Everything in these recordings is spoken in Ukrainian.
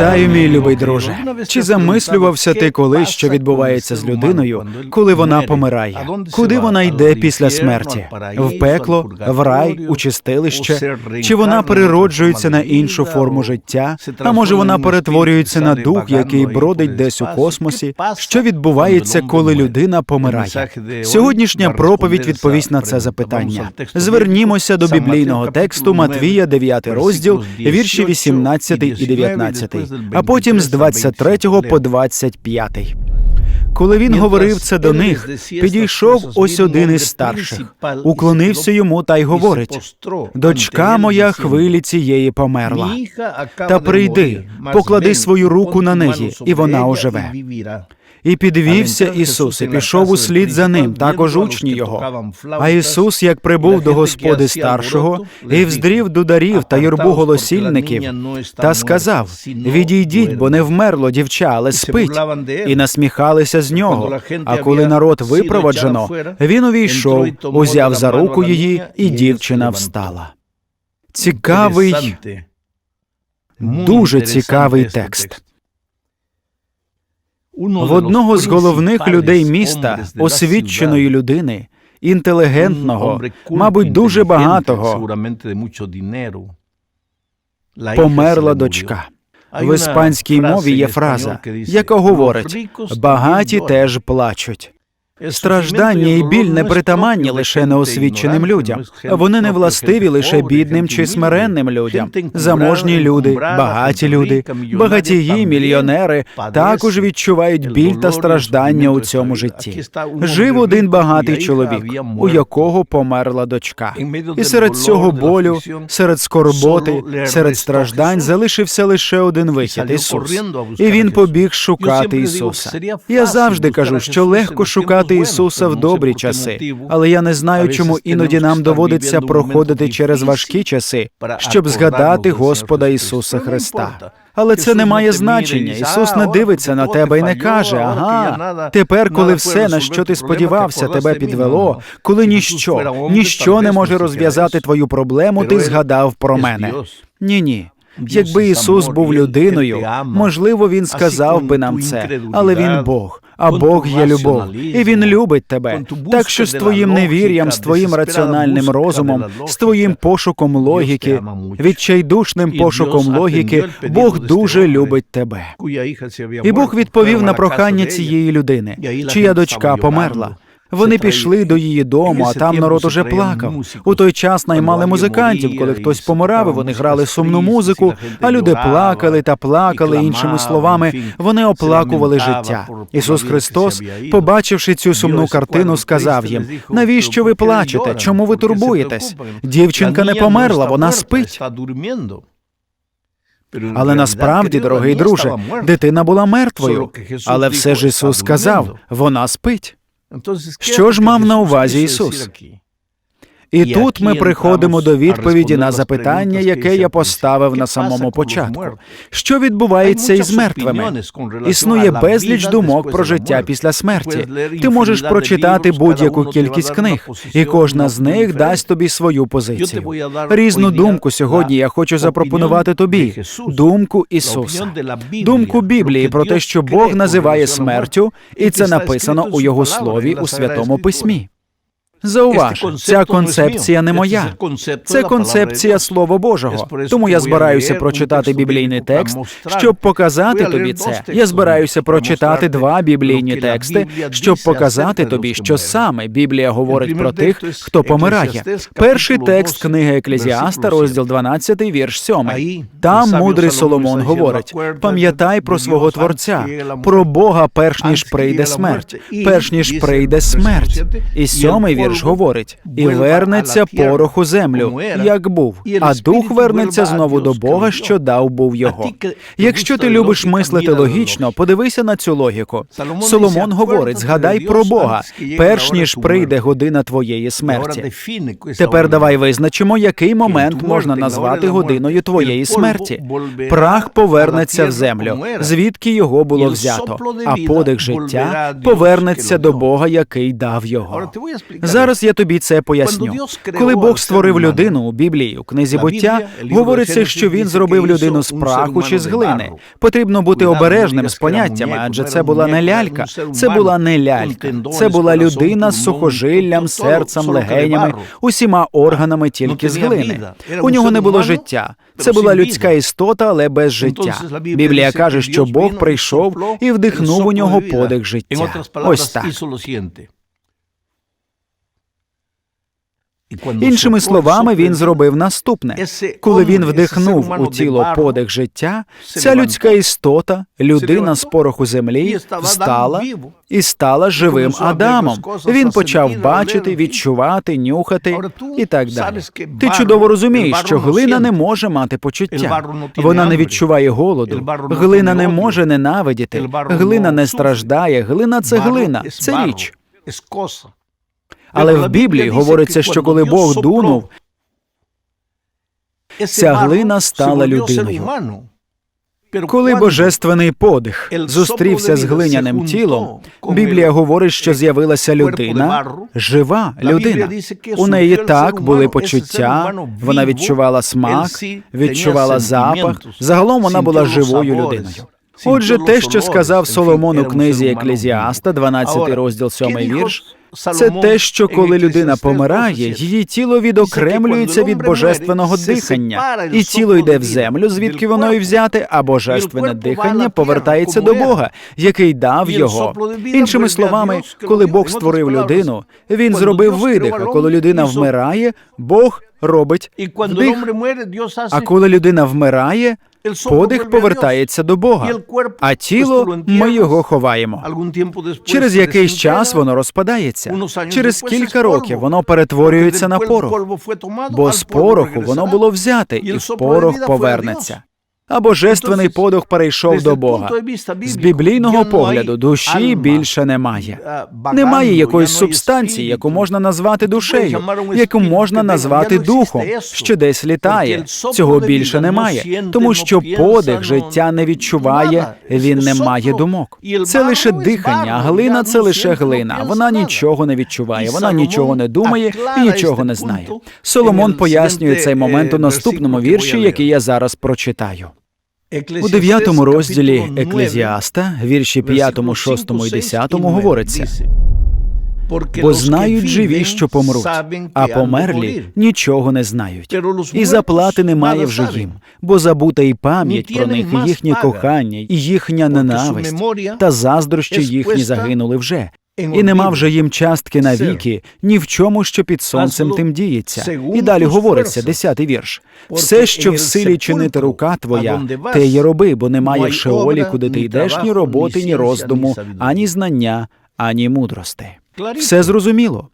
Вітаю, мій любий друже. Чи замислювався ти колись, що відбувається з людиною, коли вона помирає? Куди вона йде після смерті? В пекло, в рай, у чистилище? Чи вона перероджується на іншу форму життя? А може вона перетворюється на дух, який бродить десь у космосі? Що відбувається, коли людина помирає? Сьогоднішня проповідь відповість на це запитання. Звернімося до біблійного тексту Матвія, 9 розділ, вірші 18 і 19, а потім з 23 по 25. Коли він говорив це до них, підійшов ось один із старших, уклонився йому та й говорить: Дочка моя хвилі цієї померла. Та прийди, поклади свою руку на неї, і вона оживе. І підвівся Ісус, і пішов услід за ним, також учні його. А Ісус, як прибув до господи старшого, і вздрів дударів та юрбу голосільників, та сказав: Відійдіть, бо не вмерло дівча, але спить. І насміхалися з нього. А коли народ випроваджено, він увійшов, узяв за руку її, і дівчина встала. Цікавий, дуже цікавий текст. В одного з головних людей міста, освіченої людини, інтелігентного, мабуть, дуже багатого, померла дочка. В іспанській мові є фраза, яка говорить багаті теж плачуть. Страждання і біль не притаманні лише неосвіченим людям. Вони не властиві лише бідним чи смиренним людям. Заможні люди, багаті люди, багатії, мільйонери також відчувають біль та страждання у цьому житті. Жив один багатий чоловік, у якого померла дочка. І серед цього болю, серед скорботи, серед страждань залишився лише один вихід Ісус. І він побіг шукати Ісуса. Я завжди кажу, що легко шукати. Ісуса в добрі часи, але я не знаю, чому іноді нам доводиться проходити через важкі часи, щоб згадати ГосподаІсуса Христа. Але це не має значення. Ісус не дивиться на тебе і не каже: ага, тепер, коли все, на що ти сподівався, тебе підвело, коли ніщо, ніщо не може розв'язати твою проблему, ти згадав про мене. Ні, ні. Якби Ісус був людиною, можливо, він сказав би нам це, але він Бог, а Бог є любов, і він любить тебе. Так що з твоїм невір'ям, з твоїм раціональним розумом, з твоїм пошуком логіки, відчайдушним пошуком логіки, Бог дуже любить тебе. І Бог відповів на прохання цієї людини, чия дочка померла. Вони пішли до її дому, а там народ уже плакав. У той час наймали музикантів, коли хтось помирав, і вони грали сумну музику, а люди плакали та плакали. Іншими словами, вони оплакували життя. Ісус Христос, побачивши цю сумну картину, сказав їм: навіщо ви плачете? Чому ви турбуєтесь? Дівчинка не померла, вона спить. Але насправді, дорогий друже, дитина була мертвою. Але все ж Ісус сказав: вона спить. Що ж мав на увазі Ісус? І тут ми приходимо до відповіді на запитання, яке я поставив на самому початку. Що відбувається із мертвими? Існує безліч думок про життя після смерті. Ти можеш прочитати будь-яку кількість книг, і кожна з них дасть тобі свою позицію. Різну думку сьогодні я хочу запропонувати тобі думку Ісуса, думку Біблії про те, що Бог називає смертю, і це написано у Його слові у святому письмі. Зауваж, ця концепція не моя. Це концепція Слова Божого. Тому я збираюся прочитати біблійний текст, щоб показати тобі це. Я збираюся прочитати два біблійні тексти, щоб показати тобі, що саме Біблія говорить про тих, хто помирає. Перший текст книги Еклезіаста, розділ 12, вірш 7. Там мудрий Соломон говорить: пам'ятай про свого творця, про Бога, перш ніж прийде смерть, перш ніж прийде смерть. І сьомий вірш ж говорить, і вернеться порох у землю, як був, а дух вернеться знову до Бога, що дав був його. Якщо ти любиш мислити логічно, подивися на цю логіку. Соломон говорить: згадай про Бога, перш ніж прийде година твоєї смерті. Тепер давай визначимо, який момент можна назвати годиною твоєї смерті. Прах повернеться в землю, звідки його було взято, а подих життя повернеться до Бога, який дав його. Зараз я тобі це поясню. Коли Бог створив людину у Біблії, у книзі буття, говориться, що він зробив людину з праху чи з глини. Потрібно бути обережним з поняттями, адже це була не лялька, це була не лялька, це була людина з сухожиллям, серцем, легенями, усіма органами тільки з глини. У нього не було життя. Це була людська істота, але без життя. Біблія каже, що Бог прийшов і вдихнув у нього подих життя. Ось так. Іншими словами, він зробив наступне. Коли він вдихнув у тіло подих життя, ця людська істота, людина з пороху землі, встала і стала живим Адамом. Він почав бачити, відчувати, нюхати і так далі. Ти чудово розумієш, що глина не може мати почуття. Вона не відчуває голоду. Глина не може ненавидіти. Глина не страждає. Глина це глина. Це річ. Але в Біблії говориться, що коли Бог дунув, ця глина стала людиною. Коли божественний подих зустрівся з глиняним тілом, Біблія говорить, що з'явилася людина, жива людина. У неї так були почуття, вона відчувала смак, відчувала запах. Загалом вона була живою людиною. Отже, те, що сказав Соломон у книзі Еклезіаста, 12 розділ 7 вірш, це те, що коли людина помирає, її тіло відокремлюється від божественного дихання, і тіло йде в землю, звідки воно і взяте, а божественне дихання повертається до Бога, який дав його. Іншими словами, коли Бог створив людину, він зробив видих. А коли людина вмирає, Бог робить вдих. А коли людина вмирає, Подих повертається до Бога, а тіло ми його ховаємо. Через якийсь час воно розпадається. Через кілька років воно перетворюється на порох. бо з пороху воно було взяте, і в порох повернеться а божественний подух перейшов до Бога. З біблійного погляду душі більше немає. Немає якоїсь субстанції, яку можна назвати душею, яку можна назвати духом, що десь літає. Цього більше немає, тому що подих життя не відчуває, він не має думок. Це лише дихання, глина це лише глина. Вона нічого не відчуває, вона нічого не думає і нічого не знає. Соломон пояснює цей момент у наступному вірші, який я зараз прочитаю. У дев'ятому розділі Еклезіаста, вірші 5, 6 і 10 говориться. Бо знають живі, що помруть, а померлі нічого не знають. І заплати немає вже їм, бо забута і пам'ять про них, і їхнє кохання, і їхня ненависть, та заздрощі їхні загинули вже, і нема вже їм частки навіки, ні в чому, що під сонцем тим діється. І далі говориться, десятий вірш. Все, що в силі чинити рука твоя, те й роби, бо немає в шеолі, куди ти йдеш, ні роботи, ні роздуму, ані знання, ані мудрости. Все зрозуміло.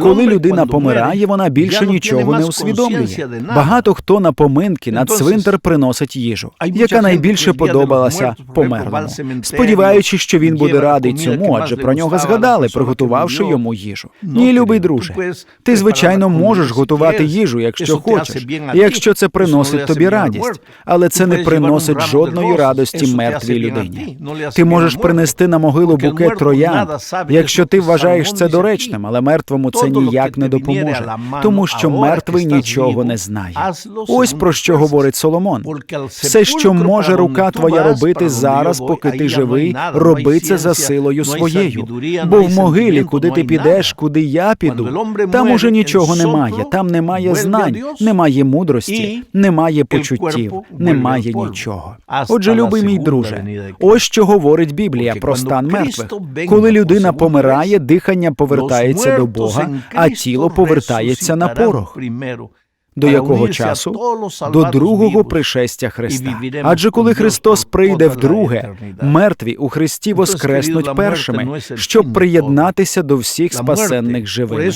Коли людина помирає, вона більше нічого не усвідомлює. Багато хто на поминки на цвинтар приносить їжу, яка найбільше подобалася померлому, сподіваючись, що він буде радий цьому, адже про нього згадали, приготувавши йому їжу. Ні, любий друже, ти звичайно можеш готувати їжу, якщо хочеш, якщо це приносить тобі радість, але це не приносить жодної радості мертвій людині. Ти можеш принести на могилу букет троян, якщо ти вважаєш це доречним, але мертвому це ніяк не допоможе, тому що мертвий нічого не знає. Ось про що говорить Соломон. Все, що може рука твоя робити зараз, поки ти живий, роби це за силою своєю. Бо в могилі, куди ти підеш, куди я піду, там уже нічого немає. Там немає знань, немає мудрості, немає почуттів, немає нічого. Отже, любий мій друже, ось що говорить Біблія про стан мертвих. Коли людина помирає, дихання повертається до Бога, а тіло повертається на порох. До якого часу? До другого пришестя Христа. Адже коли Христос прийде вдруге, мертві у Христі воскреснуть першими, щоб приєднатися до всіх спасенних живими.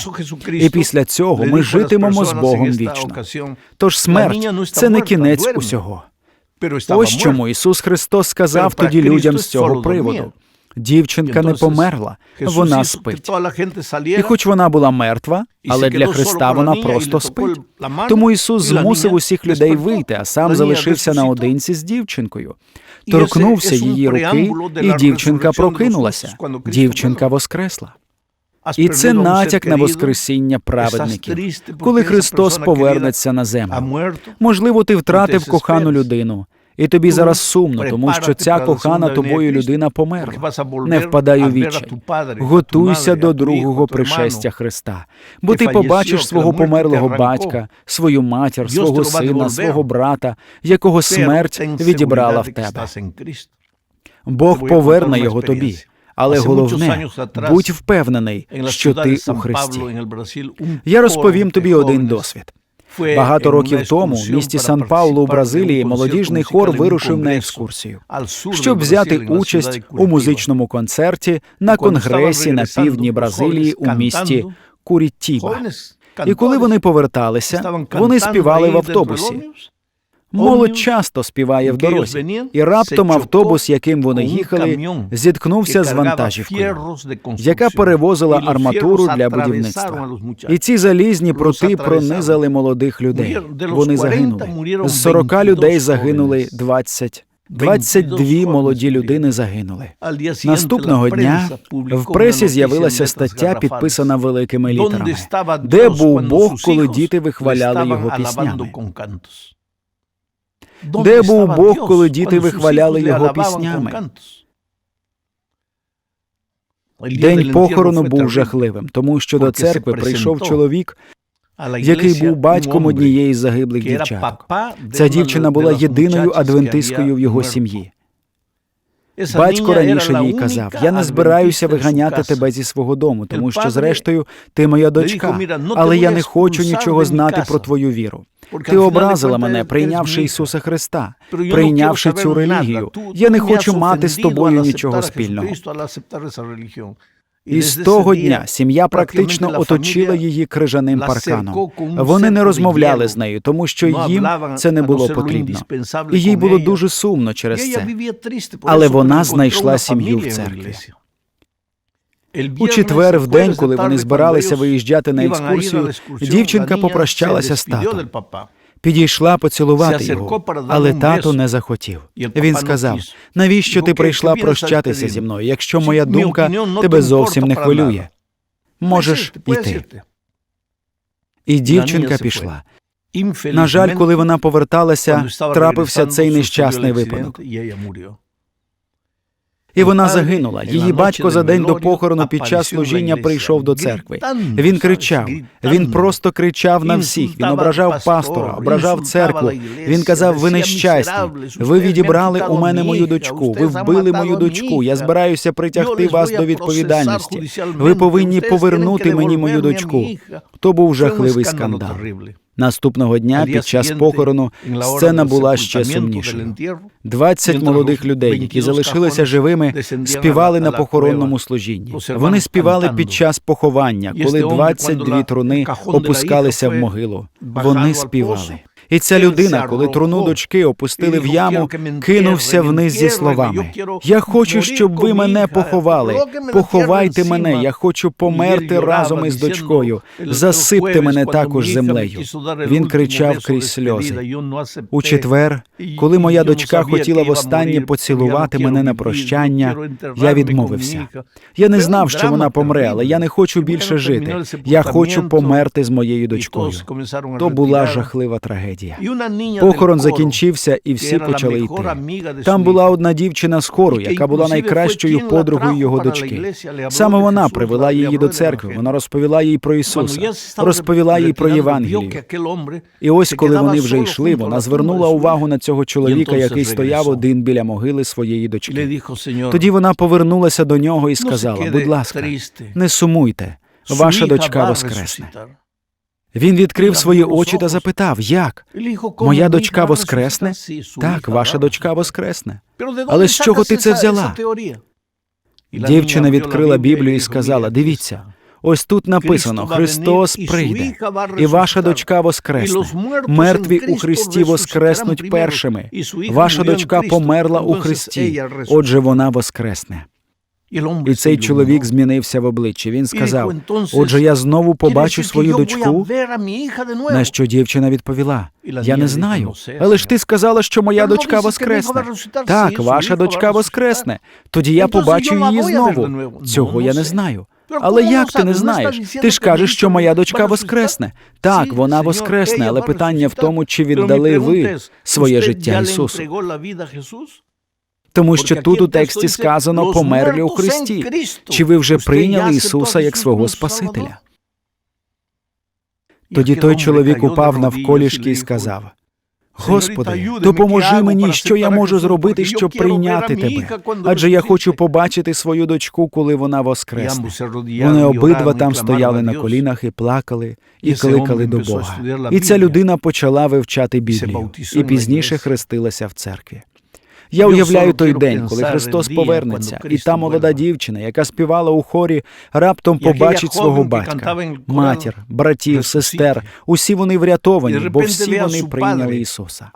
І після цього ми житимемо з Богом вічно. Тож смерть це не кінець усього. Ось чому Ісус Христос сказав тоді людям з цього приводу. Дівчинка не померла, вона спить. І хоч вона була мертва, але для Христа вона просто спить. Тому Ісус змусив усіх людей вийти, а сам залишився наодинці з дівчинкою. Торкнувся її руки, і дівчинка прокинулася. Дівчинка воскресла. І це натяк на воскресіння праведників, коли Христос повернеться на землю. Можливо, ти втратив кохану людину, і тобі зараз сумно, тому що ця кохана тобою людина померла. Не впадай у відчай. Готуйся до другого пришестя Христа, бо ти побачиш свого померлого батька, свою матір, свого сина, свого брата, якого смерть відібрала в тебе. Бог поверне його тобі. Але головне, будь впевнений, що ти у Христі. Я розповім тобі один досвід. Багато років тому в місті Сан Паулу у Бразилії молодіжний хор вирушив на екскурсію, щоб взяти участь у музичному концерті на конгресі на півдні Бразилії у місті Курітіба. І коли вони поверталися, вони співали в автобусі. Молодь часто співає в дорозі, і раптом автобус, яким вони їхали, зіткнувся з вантажівкою, яка перевозила арматуру для будівництва. І ці залізні прути пронизали молодих людей. Вони загинули. З 40 людей загинули 20. 22 молоді людини загинули. Наступного дня в пресі з'явилася стаття, підписана великими літерами, де був Бог, коли діти вихваляли його піснями. Де був Бог, коли діти вихваляли його піснями? День похорону був жахливим, тому що до церкви прийшов чоловік, який був батьком однієї з загиблих дівчаток. Ця дівчина була єдиною адвентисткою в його сім'ї. Батько раніше їй казав: я не збираюся виганяти тебе зі свого дому, тому що, зрештою, ти моя дочка, але я не хочу нічого знати про твою віру. Ти образила мене, прийнявши Ісуса Христа, прийнявши цю релігію. Я не хочу мати з тобою нічого спільного. І з того дня сім'я практично оточила її крижаним парканом. Вони не розмовляли з нею, тому що їм це не було потрібно. І їй було дуже сумно через це. Але вона знайшла сім'ю в церкві. У четвер, в день, коли вони збиралися виїжджати на екскурсію, дівчинка попрощалася з татом. Підійшла поцілувати його, але тато не захотів. Він сказав: навіщо ти прийшла прощатися зі мною, якщо моя думка тебе зовсім не хвилює? Можеш іти. І дівчинка пішла. На жаль, коли вона поверталася, трапився цей нещасний випадок. І вона загинула. Її батько за день до похорону під час служіння прийшов до церкви. Він кричав. Він просто кричав на всіх. Він ображав пастора, ображав церкву. Він казав: Ви нещасні. Ви відібрали у мене мою дочку. Ви вбили мою дочку. Я збираюся притягти вас до відповідальності. Ви повинні повернути мені мою дочку. То був жахливий скандал. Наступного дня під час похорону сцена була ще сумнішою. 20 молодих людей, які залишилися живими, співали на похоронному служінні. Вони співали під час поховання, коли 22 труни опускалися в могилу. Вони співали. І ця людина, коли труну дочки опустили в яму, кинувся вниз зі словами: Я хочу, щоб ви мене поховали. Поховайте мене, я хочу померти разом із дочкою. Засипте мене також землею. Він кричав крізь сльози. У четвер, коли моя дочка хотіла востаннє поцілувати мене на прощання, я відмовився. Я не знав, що вона помре, але я не хочу більше жити. Я хочу померти з моєю дочкою. То була жахлива трагедія. Похорон закінчився, і всі почали йти. Там була одна дівчина з хору, яка була найкращою подругою його дочки. Саме вона привела її до церкви. Вона розповіла їй про Ісуса, розповіла їй про Євангелію. І ось, коли вони вже йшли, вона звернула увагу на цього чоловіка, який стояв один біля могили своєї дочки. Тоді вона повернулася до нього і сказала: Будь ласка, не сумуйте, ваша дочка воскресне. Він відкрив свої очі та запитав, як? Моя дочка воскресне? Так, ваша дочка воскресне. Але з чого ти це взяла? Дівчина відкрила Біблію і сказала: Дивіться, ось тут написано: Христос прийде, і ваша дочка воскресне. Мертві у Христі воскреснуть першими. Ваша дочка померла у Христі, отже, вона воскресне. І цей чоловік змінився в обличчі. Він сказав: Отже, я знову побачу свою дочку. На що дівчина відповіла: Я не знаю. Але ж ти сказала, що моя дочка воскресне. Так, ваша дочка воскресне. Тоді я побачу її знову. Цього я не знаю. Але як ти не знаєш? Ти ж кажеш, що моя дочка воскресне. Так, вона воскресне, але питання в тому, чи віддали ви своє життя Ісусу. Тому що тут у тексті сказано померлі у Христі. Чи ви вже прийняли Ісуса як свого Спасителя? Тоді той чоловік упав навколішки і сказав: Господи, допоможи мені, що я можу зробити, щоб прийняти тебе. Адже я хочу побачити свою дочку, коли вона воскресне. Вони обидва там стояли на колінах і плакали, і кликали до Бога. І ця людина почала вивчати Біблію і пізніше хрестилася в церкві. Я уявляю той день, коли Христос повернеться, і та молода дівчина, яка співала у хорі, раптом побачить свого батька, матір, братів, сестер. Усі вони врятовані, бо всі вони прийняли Ісуса.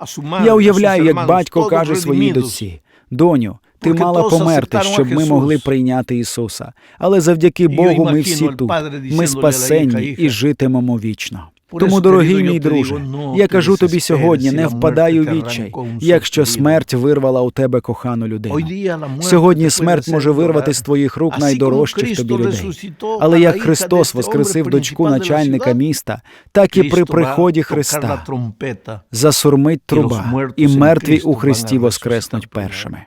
Я уявляю, як батько каже своїй дочці: доню. Ти мала померти, щоб ми могли прийняти Ісуса. Але завдяки Богу, ми всі тут. Ми спасенні і житимемо вічно. Тому, дорогий мій друже, я кажу тобі сьогодні: не впадай у відчай, якщо смерть вирвала у тебе кохану людину. Сьогодні смерть може вирвати з твоїх рук найдорожчих тобі людей. Але як Христос воскресив дочку начальника міста, так і при приході Христа засурмить труба, і мертві у Христі воскреснуть першими.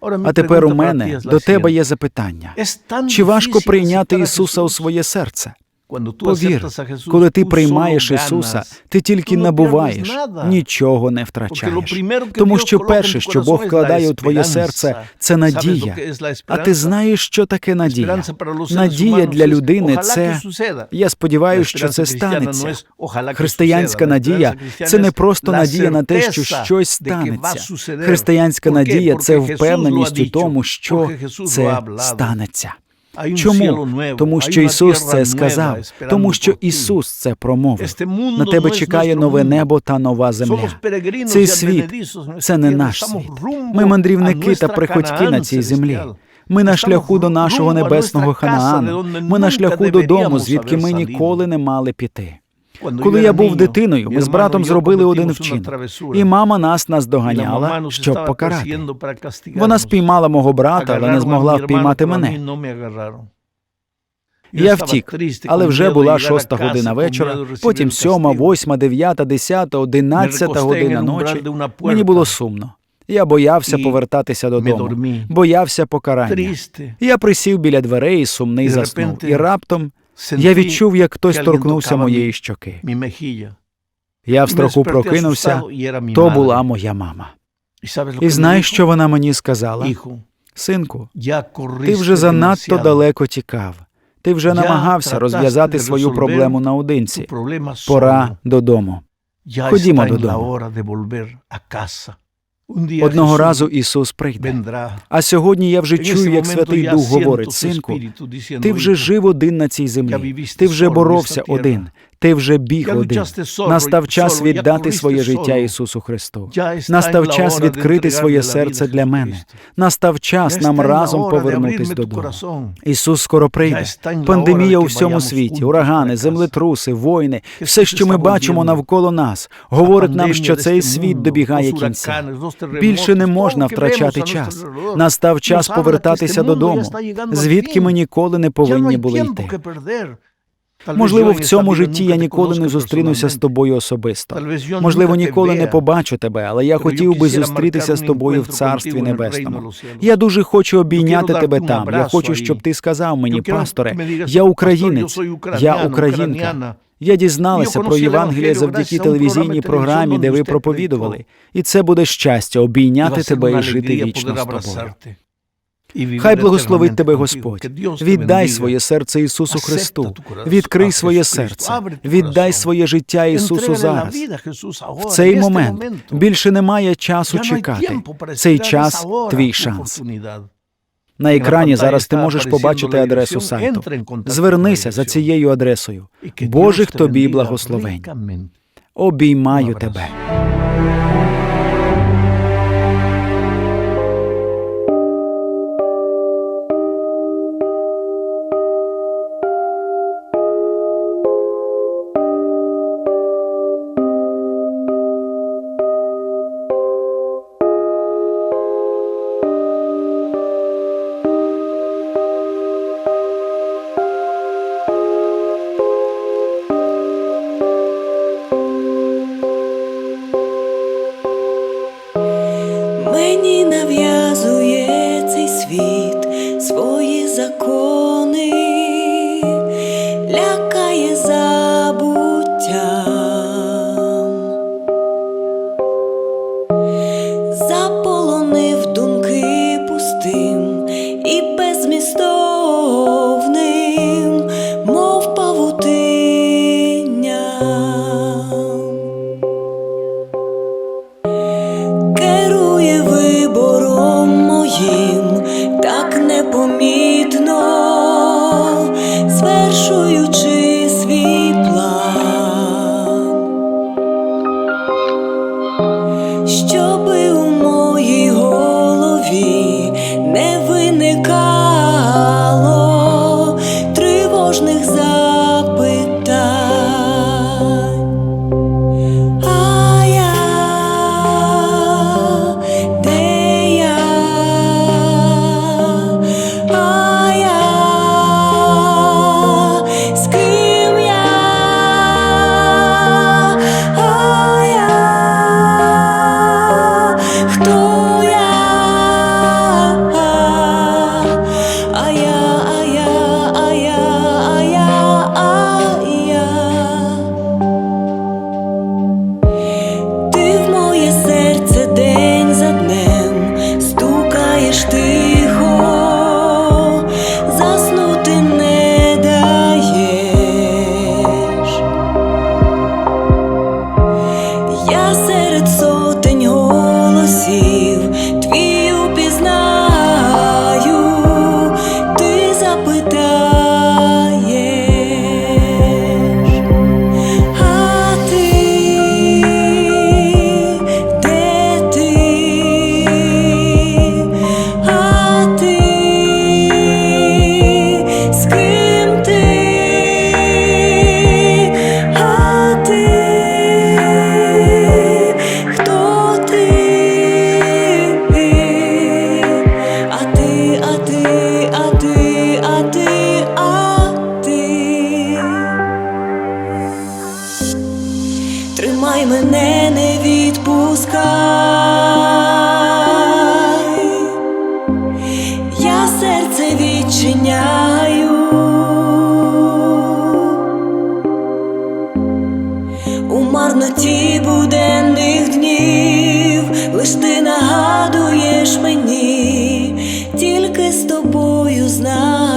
А тепер у мене до тебе є запитання: чи важко прийняти Ісуса у своє серце? Повір, коли ти приймаєш Ісуса, ти тільки набуваєш, нічого не втрачаєш. Тому що перше, що Бог вкладає у твоє серце, це надія. А ти знаєш, що таке надія? Надія для людини це я сподіваюся, що це станеться. Християнська надія це не просто надія на те, що щось станеться. Християнська надія це впевненість у тому, що це станеться. Чому? Тому що Ісус це сказав, тому що Ісус це промовив. На тебе чекає нове небо та нова земля. Цей світ це не наш світ. Ми мандрівники та приходьки на цій землі. Ми на шляху до нашого небесного Ханаану. Ми на шляху додому, звідки ми ніколи не мали піти. Коли я був дитиною, ми з братом зробили один вчинок. і мама нас наздоганяла, щоб покарати. Вона спіймала мого брата, але не змогла впіймати мене. Я втік, але вже була шоста година вечора, потім сьома, восьма, дев'ята, десята, одинадцята година ночі. Мені було сумно. Я боявся повертатися додому, боявся покарання. Я присів біля дверей і сумний заснув. І раптом я відчув, як хтось торкнувся моєї щоки. Я в страху прокинувся, то була моя мама. І знаєш, що вона мені сказала? Синку, ти вже занадто далеко тікав. Ти вже намагався розв'язати свою проблему наодинці. Пора додому. Ходімо додому. Одного разу Ісус прийде. А сьогодні я вже чую, як Святий Дух говорить, синку, ти вже жив один на цій землі, ти вже боровся один, ти вже біг один. Настав час віддати своє життя Ісусу Христу. Настав час відкрити своє серце для мене. Настав час нам разом повернутись додому. Ісус скоро прийде. Пандемія у всьому світі, урагани, землетруси, війни, все, що ми бачимо навколо нас, говорить нам, що цей світ добігає кінця. Більше не можна втрачати час. Настав час повертатися додому, звідки ми ніколи не повинні були йти. Можливо, в цьому житті я ніколи не зустрінуся з тобою особисто. Можливо, ніколи не побачу тебе, але я хотів би зустрітися з тобою в царстві небесному. Я дуже хочу обійняти тебе там. Я хочу, щоб ти сказав мені, пасторе, я українець, я українка. Я дізналася про Євангелія завдяки телевізійній програмі, де ви проповідували, і це буде щастя обійняти тебе і жити вічно з тобою. Хай благословить тебе Господь. Віддай своє серце Ісусу Христу. Відкрий своє серце, віддай своє життя Ісусу зараз. В цей момент більше немає часу чекати. Цей час твій шанс. На екрані зараз ти можеш побачити адресу сайту. Звернися за цією адресою. Божих тобі благословень. Обіймаю тебе. Тобою знаю.